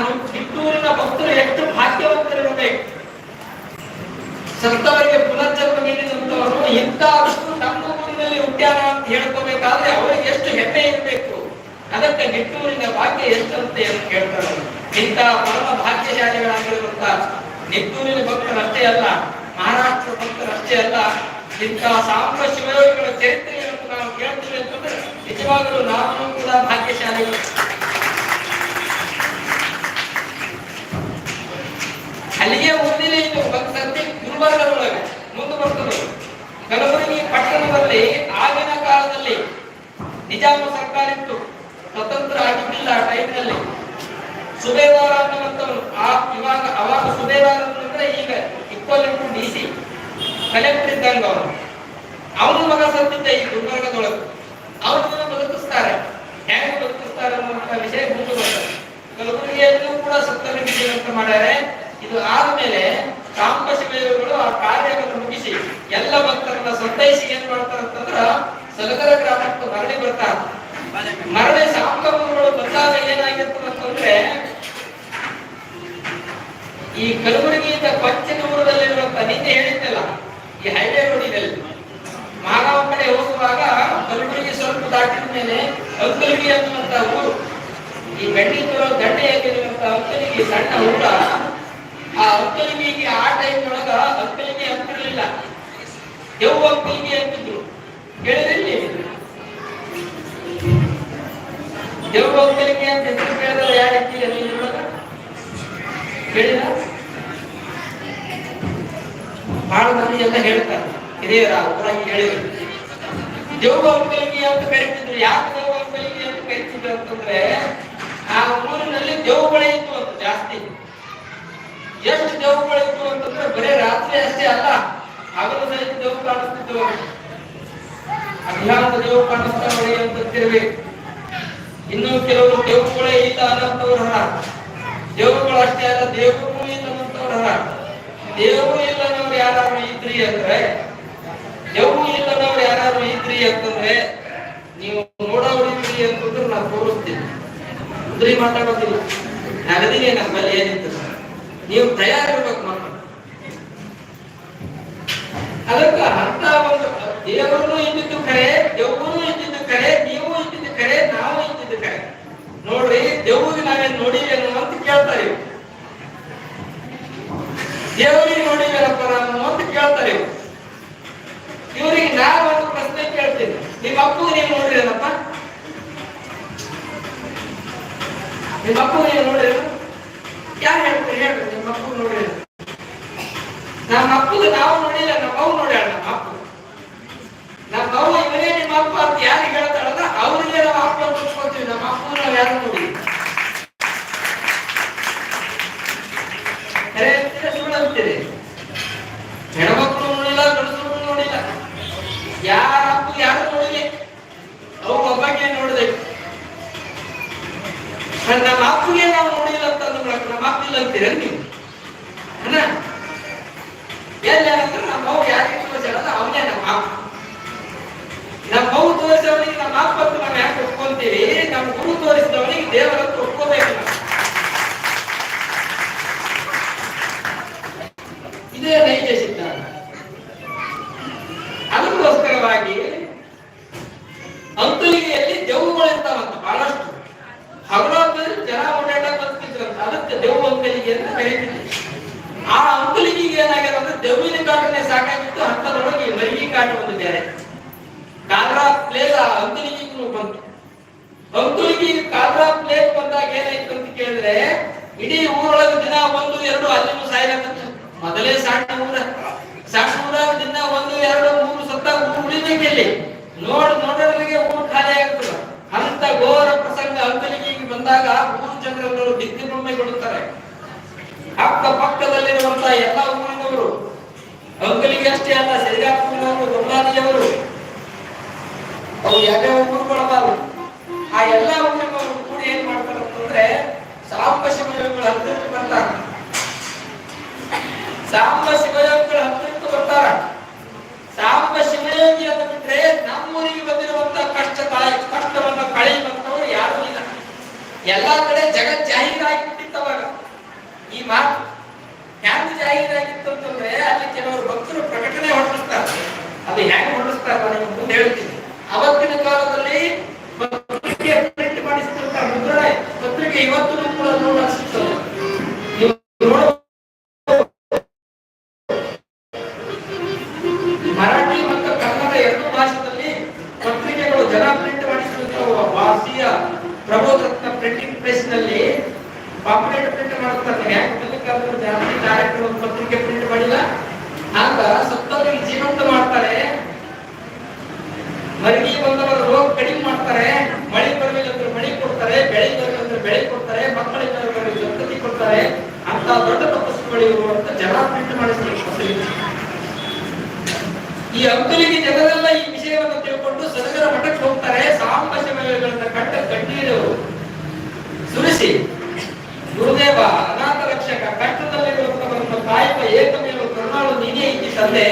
ನಾನು ಕಿತ್ತೂರಿನ ಭಕ್ತರು ಎಷ್ಟು ಭಾಗ್ಯವಂತರಿರಬೇಕು ಸತ್ತವರಿಗೆ ಪುನರ್ಜನ್ಮ ನೀಡಿದಂತವರು ಇಂಥಷ್ಟು ನಮ್ಮ ಊರಿನಲ್ಲಿ ಉದ್ಯಾನ ಅಂತ ಹೇಳ್ಕೋಬೇಕಾದ್ರೆ ಅವರಿಗೆ ಎಷ್ಟು ಹೆಮ್ಮೆ ಇರಬೇಕು? ಅದಕ್ಕೆ ನಿಟ್ಟೂರಿನ ಭಾಗ್ಯ ಎಷ್ಟಂತೆ ಅಂತ ಕೇಳ್ತಾರೆ ಇಂಥ ಪರಮ ಭಾಗ್ಯಶಾಲಿಗಳಾಗಿರುವಂತ ನಿಟ್ಟೂರಿನ ಭಕ್ತರಷ್ಟೇ ಅಲ್ಲ, ಮಹಾರಾಷ್ಟ್ರ ಭಕ್ತರಷ್ಟೇ ಅಲ್ಲ, ಇಂಥ ಸಾಂಬ ಶಿವಯೋಗಿಗಳ ಚರಿತ್ರೆಯನ್ನು ನಾವು ಕೇಳ್ತೀವಿ ಅಂತಂದ್ರೆ ನಿಜವಾಗಲೂ ನಾವು ಕೂಡ ಭಾಗ್ಯಶಾಲಿಗಳು. ಅಲ್ಲಿಗೆ ಮುಂದಿನ ಇದು ಬಂದಂತೆ ಗುಲ್ಬರ್ಗದೊಳಗೆ ಮುಂದೆ ಬರ್ತದೆ ಕಲಬುರಗಿ ಪಟ್ಟಣದಲ್ಲಿ ಆಗಿನ ಕಾಲದಲ್ಲಿ ನಿಜಾಮ ಸರ್ಕಾರ ಇತ್ತು ಸ್ವತಂತ್ರ ಆಗಿದ್ದಿಲ್ಲ ಆ ಟೈಮ್ನಲ್ಲಿ. ಸುಬೇದಾರ ಅನ್ನುವಂಥವ್ರು ಆ ಇವಾಗ, ಅವಾಗ ಸುಬೇದಾರ ಅಂದ್ರೆ ಈಗ ಇಕ್ವಲೆಂಟ್ ಡಿ ಸಿ ಕಲೆಕ್ಟರ್ ಇದ್ದಂಗ ಅವನು. ಅವನ ಮಗ ಸತ್ತಿದ್ದ ಈ ಗುಲ್ಬರ್ಗದೊಳಗೆ ಅವ್ರನ್ನ ಬದುಕಿಸ್ತಾರೆ. ಹೆಂಗ್ ಬದುಕಿಸ್ತಾರೆ ಅನ್ನುವಂಥ ವಿಷಯ ಮುಂದೆ ಬರ್ತದೆ. ಕಲಬುರಗಿಯಲ್ಲೂ ಕೂಡ ಸತ್ತರಿಗೆ ಅಂತ ಮಾಡ್ಯಾರೆ. ಇದು ಆದ್ಮೇಲೆ ಶಿಬಿರಗಳು ಆ ಕಾರ್ಯವನ್ನು ಮುಗಿಸಿ ಎಲ್ಲ ಭಕ್ತರನ್ನ ಸಂತೈಸಿ ಏನ್ ಮಾಡ್ತಾರೆ ಅಂತಂದ್ರ ಸಲಗರ ಗ್ರಾಮಕ್ಕೆ ಮರಳಿ ಬರ್ತಾರ. ಮರಳಿ ಸಾಂಕಮಗಳು ಬಂದಾಗ ಏನಾಗಿರ್ತದೆ ಅಂತಂದ್ರೆ ಈ ಕಲಬುರಗಿಯಿಂದ ಪಂಚನೂರದಲ್ಲಿರುವಂತ ನಿನ್ನೆ ಹೇಳಿದ್ದಲ್ಲ ಈ ಹೈವೇ ರೋಡ್ ಇದೆ ಮಾನವ ಕಡೆ ಹೋಗುವಾಗ ಕಲಬುರಗಿ ಸ್ವಲ್ಪ ದಾಟಿದ ಮೇಲೆ ಅಂಕಲ್ಗಿ ಅನ್ನುವಂತ ಊರು. ಈ ಬೆಂಡಿಪುರ ದಂಡೆಯಾಗಿರುವಂತ ಅಂಕಲಿಗೆ ಸಣ್ಣ ಊರ. ಅಂಕಲಿಗೆ ಅಂತ ಹೆಸರು ಕೇಳಿದ್ರೆ ಯಾರು ಅಲ್ಲಿ ಕೇಳಿಲ್ಲ? ಬಹಳ ಮಂದಿ ಎಲ್ಲ ಹೇಳ್ತಾರೆ, ಹಿರಿಯರ ಊರಾಗಿ ಕೇಳಿದ್ರು ದೇವ್ರ ಅಂಕಲಿಗೆ ಅಂತ ಕರಿತಿದ್ರು. ಯಾಕೆ ದೇವ್ರ ಅಂಕಲಿಗೆ ಅಂತ ಕರಿತಿದ್ರು ಅಂತಂದ್ರೆ, ಆ ಊರಿನಲ್ಲಿ ದೇವುಗಳೇ ಇತ್ತು ಅಂತ ಜಾಸ್ತಿ. ಎಷ್ಟು ದೇವುಗಳು ಇತ್ತು ಅಂತಂದ್ರೆ ಬರೇ ರಾತ್ರಿ ಅಷ್ಟೇ ಅಲ್ಲ, ಹಗಲು ಸಹಿತ ದೇವು ಕಾಣಿಸ್ತಿದ್ದವು ಅಭಿಯಾನದ ದೇವು ಕಾಣಿಸ್ತಾ ಅಂತ ಅಂತಿರ್ಬೇಕು ಇನ್ನು ಕೆಲವರು ದೇವಗಳೇ ಈತ ಅನ್ನಂತವ್ರು ಹರ. ದೇವಗಳು ಅಷ್ಟೇ ಅಲ್ಲ ದೇವರು ಇಲ್ಲ ಅನ್ನಂತವ್ರು ಹರ. ದೇವರು ಇಲ್ಲನವ್ರು ಯಾರು ಇದ್ರಿ ಅಂದ್ರೆ, ದೇವರು ಇಲ್ಲನವ್ರು ಯಾರು ಇದ್ರಿ ಅಂತಂದ್ರೆ, ನೀವು ನೋಡೋರು ಇದ್ರಿ ಅಂತಂದ್ರೆ ನಾನು ತೋರಿಸ್ತೀನಿ. ಉದ್ರಿ ಮಾತಾಡೋದಿಲ್ಲ. ನಗದಿನೇ ನಮ್ಮಲ್ಲಿ ಏನಿತ್ತು? ನೀವು ತಯಾರಿರ್ಬೇಕು ಮಾತ್ರ ಅದಕ್ಕ ಅಂತ ಒಂದು ದೇವರನ್ನು ಇದ್ದಿದ್ದು ಕರೆ, ದೇವರು ಇದ್ದಿದ್ದು ಕರೆ, ನೀವು ಇದ್ದಿದ್ದು ಕರೆ, ನಾವು ಇದ್ದಿದ್ದು ಕರೆ ನೋಡ್ರಿ ದೇವ್ರಿಗೆ ನಾವೇನ್ ನೋಡಿವೇನು ಅಂತ ಕೇಳ್ತಾರೆ ಇವ್ರು. ದೇವರಿಗೆ ನೋಡಿವೇನಪ್ಪ ನಾವು ಅಂತ ಕೇಳ್ತಾರೆ ಇವ್ರು. ಇವ್ರಿಗೆ ನಾನು ಒಂದು ಪ್ರಶ್ನೆ ಕೇಳ್ತೀನಿ ನಿಮ್ಮ ಅಪ್ಪು ನೀವು ನೋಡಿರೇನಪ್ಪ ನಿಮ್ಮ ಮಕ್ಕಳು ನೀವು ನೋಡಿರೇನು ಯಾರು ಹೇಳ್ತೀರಿ ಹೇಳ್ರಿ ನಿಮ್ಮ ಮಕ್ಕಳು ನೋಡಿರಿ ನಮ್ಮ ಮಕ್ಕಳು ನಾವು ನೋಡಿಲ್ಲ, ನಮ್ಮ ಅವು ನೋಡ್ಯಾಳ ನಮ್ಮ ಅಪ್ಪ ನಮ್ಮ ಅವ್ವ ಇವನೇ ನಿಮ್ಮ ಅಪ್ಪ ಅಂತ ಯಾರು ಹೇಳ್ತಾಳಲ್ಲ ಅವರಿಗೆ ನಾವು ಅಪ್ಪ ಅಂತ ಒಪ್ಕೊಳ್ತೀವಿ ನಮ್ಮ ಅಪ್ಪು ನಾವು ಯಾರು ನೋಡಿ ಸುಳ್ಳು ಅಂತೀರಿ? ಹೆಣ್ಮಕ್ಳು ನೋಡಿಲ್ಲ, ಗಂಡಸರು ನೋಡಿಲ್ಲ. ಯಾರು ನೋಡಿಲ್ಲ ಅವ್ರ ಒಬ್ಬಕ್ಕೆ ನೋಡಿದೆ ನಮ್ಮ ಮಾತಿಗೆ ನಾವು ನೋಡಿಲ್ಲ ಅಂತ ಅಂದ್ಬಿಡಕ್ಕೆ ನಮ್ಮ ಇಲ್ಲ ಅಂತೀರ ನೀವು? ಅಣ್ಣ ಎಲ್ಲಿ ಅಂದ್ರೆ ನಮ್ಮ ಅವ್ವ ಯಾರಿಗೆ ತೋರಿಸಲ್ಲ ಅವನೇ ನಮ್ಮ ಅಪ್ಪ ನಮ್ಮ ಮಗು ತೋರಿಸವನಿಗೆ ನಮ್ಮ ಅಪ್ಪ ಅಂತ ನಾವು ಯಾಕೆ ಒಪ್ಕೊಂತೀವಿ? ನಮ್ಮ ಗುರು ತೋರಿಸಿದವನಿಗೆ ದೇವರಂತ ಒಪ್ಕೋಬೇಕು ನಾವು. ಇದೇ ನೈಜ ಸಿದ್ಧಾಂತ ಅದಕ್ಕೋಸ್ಕರವಾಗಿ ಅಂತಲಿಗೆಯಲ್ಲಿ ದೆವ್ವಗಳು ಇರ್ತಾವಂತ ಬಹಳಷ್ಟು ಹಗಲೊತ್ತಲ್ಲಿ ಜನ ಓಡಾಟ ಬರ್ತಿದ್ರಂತ ಅದಕ್ಕೆ ದೆವ್ವ ಅಂಕಲಿಗೆ ಅಂತ ಕರೀತಿದ್ರು ಆ ಅಂಕಲಿಗೆ ಕಾಟನೆ ಸಾಕಾಗಿತ್ತು. ಹತ್ತದೊಳಗೆ ಮರಿಗಿ ಕಾಟ ಒಂದು ಬೇರೆ ಕಾಲ್ರಾ ಪ್ಲೇಗ್ ಆ ಅಂಕಲಿಗೆಗೂ ಬಂತು. ಅಂಕಲಿಗೆ ಕಾಲ್ರಾ ಪ್ಲೇಗ್ ಬಂದಾಗ ಏನಾಯ್ತು ಅಂತ ಕೇಳಿದ್ರೆ, ಇಡೀ ಊರೊಳಗೆ ದಿನ ಒಂದು, ಎರಡು, ಅಲ್ಲಿನೂ ಸಾಯ್ಲಕತ್ತು ಮೊದಲೇ ಸಣ್ಣ ಊರ. ಸಣ್ಣ ಊರಾಗ ದಿನ ಒಂದು, ಎರಡು, ಮೂರು ಸತ್ತ ಊರು ಉಳಿಬೇಕಿಲ್ಲಿ ನೋಡ್ ನೋಡೋರಿಗೆ ಊರು ಖಾಲಿ ಆಗ್ತದ ಅಂತ ಘೋರ ಪ್ರಸಂಗ ಅಂಕಲಿಗೆ ಬಂದಾಗ ಊರು ಬೊಮ್ಮೆ ಕೊಡುತ್ತಾರೆ. ಅಕ್ಕ ಪಕ್ಕದಲ್ಲಿರುವಂತ ಎಲ್ಲ ಊರಿನವರು ಅಂಕಲಿಗೆ ಅಷ್ಟೇ ಅಲ್ಲ ಸಿರಿಗಾಪುರನವರು ಬೊಮ್ಮಾದಿಯವರು ಅವು ಯಾವ್ಯಾವ ಊರುಗಳವರು ಆ ಎಲ್ಲಾ ಊರುಗಳು ಕೂಡಿ ಏನ್ ಮಾಡ್ತಾರೆ ಅಂತಂದ್ರೆ ಸಾಂಬ ಶಿವಯೋಗಗಳ ಹತ್ತಿರಕ್ಕೆ ಬರ್ತಾರ. ಸಾಂಬ ಶಿವಯೋಗಗಳ ಹತ್ತಿರಕ್ಕೆ ಬರ್ತಾರ. ಸಾಂಬ ಶಿವಯೋಗಿ ಅಂತ ಬಿಟ್ರೆ ನಮ್ಮೂರಿಗೆ ಬಂದಿರುವಂತ ಕಷ್ಟ ಕಷ್ಟವನ್ನ ಕಳೆಯುವಂತವ್ರು ಯಾರು ಇಲ್ಲ. ಎಲ್ಲಾ ಕಡೆ ಜಗತ್ ಜಾಹೀರಾಗಿಬಿಟ್ಟಿತ್ತು ಅವಾಗ. ಈ ಮಾತು. ಹ್ಯಾಂಗ ಜಾಹೀರಾಗಿತ್ತು ಅಂತಂದ್ರೆ ಜನ ಪ್ರಿಂಟ್ ಮಾಡಿಸಿದ್ರು ಭಾರತೀಯ ಪ್ರಬೋಧರತ್ನ ಪ್ರಿಂಟಿಂಗ್ ಪ್ರೆಸ್ನಲ್ಲಿ ಪಾಪ್ಯುಲೇಟ್ ಪ್ರಿಂಟ್ ಮಾಡುತ್ತಾರೆ ಯಾಕೆ ಜಾಸ್ತಿ ಪತ್ರಿಕೆ ಪ್ರಿಂಟ್ ಮಾಡಿಲ್ಲ. ಆಗ ಸತ್ತವರಿಗೆ ಜೀವಂತ ಮಾಡ್ತಾರೆ. ಮರಗಿ ಬಂದವರ ರೋಗ ಕಡಿಮೆ ಮಾಡ್ತಾರೆ. ಮಳೆ ಬರಲಿಲ್ಲ ಅಂದ್ರೆ ಮಳೆ ಕೊಡ್ತಾರೆ, ಬೆಳೆ ಬರಲಿಲ್ಲ ಅಂದ್ರೆ ಬೆಳೆ ಕೊಡ್ತಾರೆ, ಮಕ್ಕಳಿಗೆ ಜಗತ್ತಿ ಕೊಡ್ತಾರೆ. ಅಂತ ದೊಡ್ಡ ತಪಸ್ಸುಗಳು ಇರುವಂತ ಜನ ಪ್ರಿಂಟ್ ಮಾಡಿಸ್ತಾರೆ. ಈ ಅಂಕಲಿಗೆ ಜನರೆಲ್ಲ ಈ ಹೋಗ್ತಾರೆ, ಸಾಂಬ ಶಿವಗಳನ್ನ ಕಟ್ಟ ಕಣ್ಣೀರು ಸುರಿಸಿ, ಗುರುದೇವ ಅನಾಥ ರಕ್ಷಕ ಕಷ್ಟದಲ್ಲಿರುವಂತವರನ್ನು ಕಾಯಕ ಏಕಮೇವ ಕರುಣಾಳು ನೀನೇ ಇದ್ದಿ ತಂದೆ.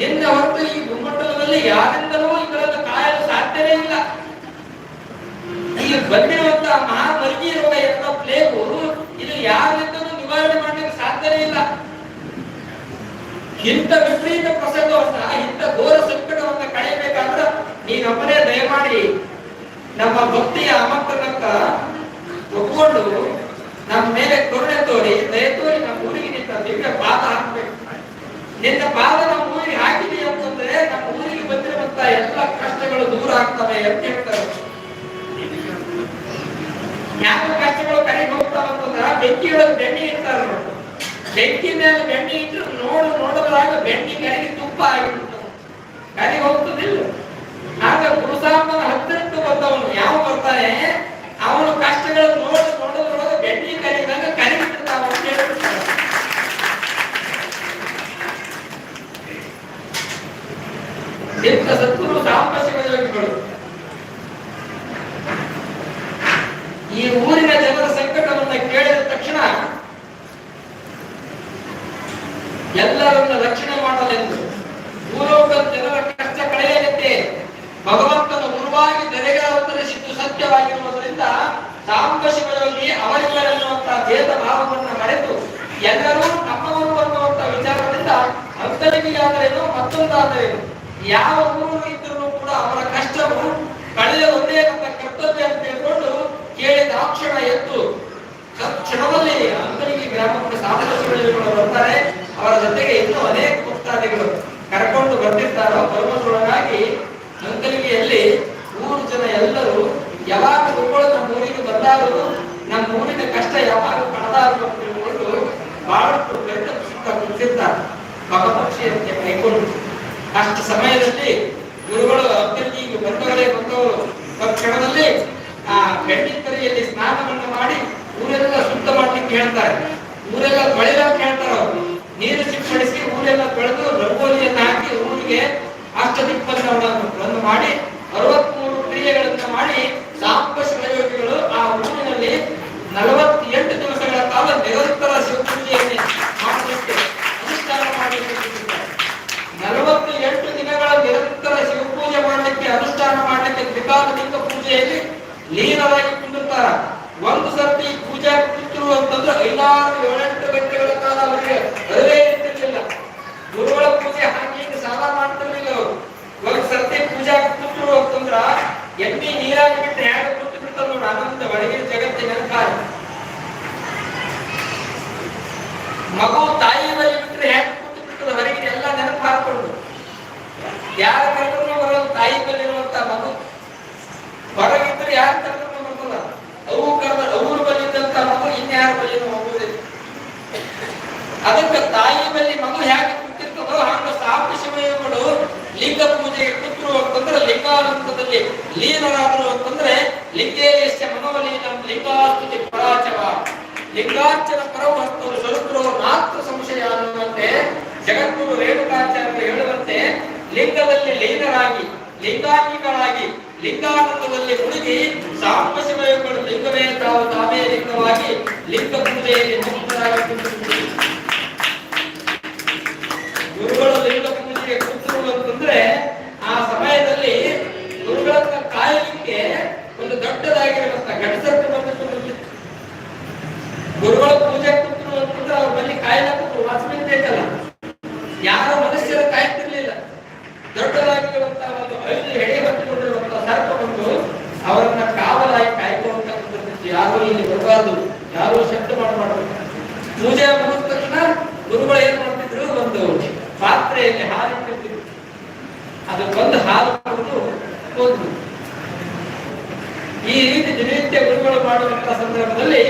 ನಿನ್ನ ಹೊರತು ಈ ಭೂಮಂಡಲದಲ್ಲಿ ಯಾರಿಂದಲೂ ಇವರನ್ನು ಕಾಯಲು ಸಾಧ್ಯವೇ ಇಲ್ಲ. ಈ ಬಂದಿರುವಂತಹ ಮಹಾಮರ್ಗಿ ರೋಗ ಎಂಬ ಪ್ಲೇಗು ಇದು ಯಾರಿಂದಲೂ ನಿವಾರಣೆ ಮಾಡಲಿಕ್ಕೆ ಸಾಧ್ಯವೇ ಇಲ್ಲ. ಇಂಥ ವಿಪರೀತ ಪ್ರಸಂಗವನ್ನ, ಇಂಥ ಘೋರ ಸಂಕಟವನ್ನ ಕಳೆಯಬೇಕಾದ್ರೆ ನೀನೊಬ್ಬನೇ ದಯಮಾಡಿ ನಮ್ಮ ಭಕ್ತಿಯ ಅಮಕ್ಕನಕ್ಕ ಒಪ್ಕೊಂಡು ನಮ್ಮ ಮೇಲೆ ಕರುಣೆ ತೋರಿ, ದಯ ತೋರಿ ನಮ್ಮ ಊರಿಗೆ ನಿಂತ ದಿವ್ಯ ಪಾದ ಹಾಕ್ಬೇಕು. ನಿನ್ನ ಪಾದ ನಮ್ಮ ಊರಿಗೆ ಹಾಕಿದೆ ಅಂತಂದ್ರೆ ನಮ್ಮ ಊರಿಗೆ ಬಂದಿರುವಂತ ಎಲ್ಲ ಕಷ್ಟಗಳು ದೂರ ಆಗ್ತವೆ ಅಂತ ಹೇಳ್ತಾರೆ. ಯಾವ ಕಷ್ಟಗಳು ಕರೆಗೆ ಹೋಗ್ತಾವ ಅಂತಂದ್ರೆ ಒಳಗೆ ಬೆಣ್ಣೆ ಇರ್ತಾರೆ ಬೆಂಕಿ ಮೇಲೆ ಬೆಣ್ಣೆ ಇಟ್ಟರು ನೋಡು, ನೋಡೋದ್ರಾಗ ಬೆಣ್ಣೆ ಕರಿಗೆ ತುಪ್ಪ ಆಗಿಬಿಡ್ತಾವ ಕರಿಗೆ ಹೋಗ್ತದಿಲ್ಲ. ಆಗ ಗುರುಸಾಮನ ಹತ್ತಿರಕ್ಕೆ ಬಂದವನು. ಯಾವ ಬರ್ತಾನೆ? ಅವನು ಕಷ್ಟಗಳನ್ನು ನೋಡಿ ನೋಡೋದ್ರೊಳಗೆ ಬೆಣ್ಣೆ ಕರಿದಾಗ ಕರಿಬಿಡ್ತಾವ ಅಂತ ಹೇಳ್ಬಿಡ್ತಾರೆ ಇಂಥ ಈ ಊರಿನ ಜನರ ಸಂಕಟವನ್ನ ಕೇಳಿದ ತಕ್ಷಣ ಎಲ್ಲರನ್ನ ರಕ್ಷಣೆ ಮಾಡಲೆಂದು ಭೂಲೋಕದ ಜನರ ಭಗವಂತನ ಗುರುವಾಗಿ ನೆರೆಗೆ ಅವತರಿಸಿದ್ದು ಸತ್ಯವಾಗಿರುವುದರಿಂದ ಸಾಂಬ ಶಿವಯೋಗಿ ಅವರಿವರೆನ್ನುವಂತಹ ಭೇದ ಭಾವವನ್ನು ಮರೆತು ಎಲ್ಲರೂ ನಮ್ಮವರು ಅನ್ನುವಂತಹ ವಿಚಾರದಿಂದ ಅಂತರಿಗೆಯಾದರೇನು ಮತ್ತೊಂದಾದರೇನು, ಯಾವ ಊರು ಇದ್ರೂ ಕೂಡ ಅವರ ಕಷ್ಟವು ಕಳೆದ ಒಂದೇ ಅಂತ ಕರ್ತವ್ಯ ಅಂತ ತಿಳ್ಕೊಂಡು ಕೇಳಿದ ಆ ಕ್ಷಣ ಎತ್ತು ಕ್ಷಣದಲ್ಲಿ ಅಂತರಿಗೆ ಗ್ರಾಮಕ್ಕೆ ಸಾಧಕ ಶಿವಯೋಗಿಗಳು ಬರ್ತಾರೆ ಅವರ ಜೊತೆಗೆ ಇನ್ನೂ ಅನೇಕ ಭಕ್ತಾದಿಗಳು ಕರ್ಕೊಂಡು ಬರ್ತಿರ್ತಾರೋ ಬರುವುದರೊಳಗಾಗಿ ಅಂಕಲಿಗೆಯಲ್ಲಿ ಊರು ಜನ ಎಲ್ಲರೂ ಯಾವಾಗ ಗುರುಗಳು ನಮ್ಮ ಊರಿಗೆ ಬಂದಾರು ನಮ್ಮ ಊರಿನ ಕಷ್ಟ ಯಾವಾಗ ಕಳೆದಾರು ಅಂತ ತಿಳ್ಕೊಂಡು ಬಹಳಷ್ಟು ಪ್ರಯತ್ನ ಸುತ್ತ ಕುಂತಿರ್ತಾರೆ ಭಗಪಕ್ಷಿಯಂತೆ ಕೈಕೊಂಡು ಅಷ್ಟು ಸಮಯದಲ್ಲಿ ಗುರುಗಳು ಅಭ್ಯರ್ಥಿಗೆ ಬಂದವರೇ. ಬಂದವರು ತಕ್ಷಣದಲ್ಲಿ ಆ ಬೆಳ್ಳಿಕರಿಯಲ್ಲಿ ಸ್ನಾನವನ್ನು ಮಾಡಿ ಊರೆಲ್ಲ ಶುದ್ಧ ಮಾಡ್ಲಿಕ್ಕೆ ಹೇಳ್ತಾರೆ. ಊರೆಲ್ಲ ತೊಳೆದಾಗ ಹೇಳ್ತಾರೆ ನೀರು ಸಿಂಪಡಿಸಿ ಊರೆಲ್ಲ ತೊಳೆದು ರಂಗೋಲಿಯನ್ನು ಹಾಕಿ ಊರಿಗೆ ಅಷ್ಟ ದಿಪ್ಪನ್ನು ಮಾಡಿ ಅರವತ್ಮೂರು ಕ್ರಿಯೆಗಳನ್ನ ಮಾಡಿ ಸಾಂಬ ಶಿವಯೋಗಿಗಳು ಆ ಊರಿನಲ್ಲಿ ನಲವತ್ತೆಂಟು ದಿವಸಗಳ ಕಾಲ ನಿರಂತರ ಶಿವಪೂಜೆಯನ್ನೇ ಮಾಡಲಿಕ್ಕೆ ಅನುಷ್ಠಾನ ಮಾಡಲಿಕ್ಕೆ ಕೂತಿದ್ದಾರೆ. ನಲವತ್ತು ಎಂಟು ದಿನಗಳ ನಿರಂತರ ಶಿವಪೂಜೆ ಮಾಡಲಿಕ್ಕೆ ಅನುಷ್ಠಾನ ಮಾಡಲಿಕ್ಕೆ ತ್ರಿಕಾಲಲಿಂಗ ಪೂಜೆಯಲ್ಲಿ ಲೀನರಾಗಿ ಕುಂದಿರ್ತಾರ ಒಂದು ಸರ್ತಿ ಪೂಜಾ ಕೂತರು ಅಂತಂದ್ರೆ ಐದಾರು ಏಳೆಂಟು ಗಂಟೆಗಳ ಕಾಲ ಅವರಿಗೆ ಅರಿವೇ ಇರ್ತಿರ್ಲಿಲ್ಲ ಗುರುಗಳ ಪೂಜೆ ಹಾಕಿ ಸಾಲ ಮಾಡ್ತಿರ್ಲಿಲ್ಲ ಅವರು ಒಂದ್ ಸರ್ತಿ ಪೂಜಾ ಕೂತರು ಅಂತಂದ್ರ ಎಣ್ಣೆ ನೀರಾಗಿ ಬಿಟ್ಟು ಹ್ಯಾಂಗ ಕೂತು ಬಿಡ್ತಾರ ನೋಡಿ ಅನಂತ ಒಳಗಿನ ಜಗತ್ತಿನ ಕಾಲ ಮಗು ತಾಯಿ ಬಳಿ ಬಿಟ್ರೆ ಹ್ಯಾಂಗ ಕೂತು ಬಿಡ್ತದ ಹೊರಗಿನ ಎಲ್ಲ ನೆನಪು ಹಾಕೊಂಡು ಯಾರ ಕರೆದ್ರು ಬರೋದು ತಾಯಿ ಬಳಿ ಇರುವಂತ ಮಗು ಹೊರಗಿದ್ರೆ ಯಾರು ಕರೆದ್ರು ಬರ್ತದ ಅವು ಕರೆದ ಅವ್ರ ಬಳಿ ಇದ್ದಂತ ಮಗು ಇನ್ಯಾರ ಬಳಿನೂ ಹೋಗುವುದಿಲ್ಲ ಅದಕ್ಕೆ ತಾಯಿ ಬಳಿ ಮಗು ಹೇಗೆ ಕೂತಿರ್ತದೋ ಹಾಗೆ ಸಾಕು ಶಿವಯೋಗಳು ಲಿಂಗ ಪೂಜೆಗೆ ಕೂತರು ಅಂತಂದ್ರೆ ಲಿಂಗಾನಂತದಲ್ಲಿ ಲೀನರಾದರು ಅಂತಂದ್ರೆ ಲಿಂಗೇಶ ಮನೋಲೀನಂ ಲಿಂಗಾಸ್ತುತಿ ಪರಾಚವ. ಲಿಂಗಾರ್ಚನ ಪರಮಹಸ್ತರು ಸ್ವರೂಪರು ಮಾತ್ರ ಸಂಶಯ ಅನ್ನುವಂತೆ ಜಗದ್ಗುರು ರೇಣುಕಾಚಾರ್ಯರು ಹೇಳುವಂತೆ ಲಿಂಗದಲ್ಲಿ ಲೀನರಾಗಿ ಲಿಂಗಾಂಗಿಗಳಾಗಿ ಲಿಂಗಾನಂದದಲ್ಲಿ ಮುಳುಗಿ ಸಾಂಬ ಶಿವಯೋಗಳು ಲಿಂಗವೇ ತಾವು ತಾವೇ ಲಿಂಗವಾಗಿ ಲಿಂಗ ಪೂಜೆಯಲ್ಲಿ ಮಾಡುವಂತಹ ಸಂದರ್ಭದಲ್ಲಿ